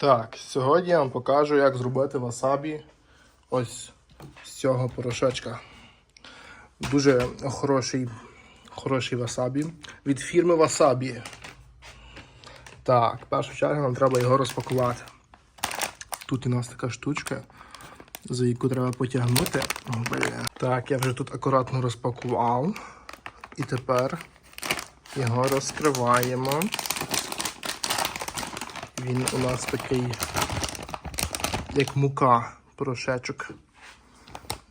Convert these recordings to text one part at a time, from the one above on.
Так, сьогодні я вам покажу, як зробити васабі ось з цього порошочка. Дуже хороший, хороший васабі від фірми Васабі. Так, в першу чергу нам треба його розпакувати. Тут у нас така штучка, за яку треба потягнути. Блін. Так, я вже тут акуратно розпакував. І тепер його розкриваємо. Він у нас такий, як мука, порошечок.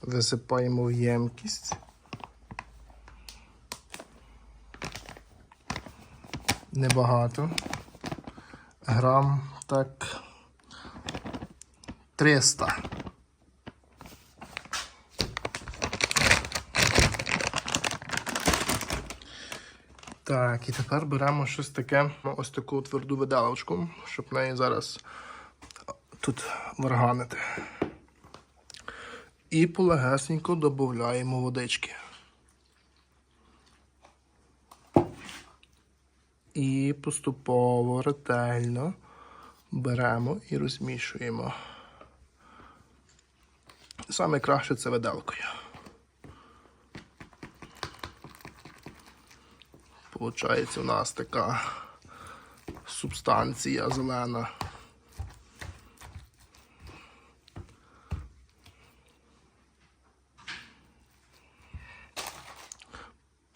Висипаємо в ємкість. Небагато. Грам так 300. Так, і тепер беремо щось таке, ну, ось таку тверду виделочку, щоб неї зараз тут варганити. І полегесенько додаємо водички. І поступово ретельно беремо і розмішуємо. Саме краще це виделкою. Получається у нас така субстанція зелена.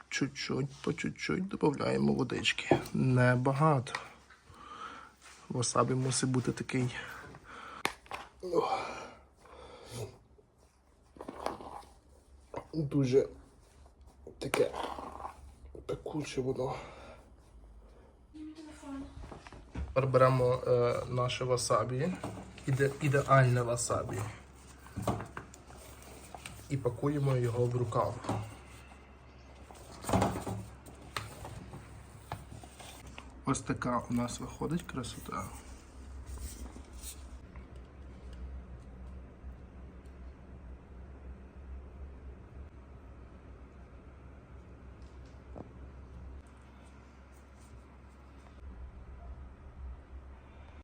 Чуть-чуть, по чуть-чуть додаємо водички. Небагато. Васабі мусить бути такий. Дуже таке пекуче воно. Тепер беремо е, наше васабі, іде, ідеальне васабі. І пакуємо його в рукав. Ось така у нас виходить красота.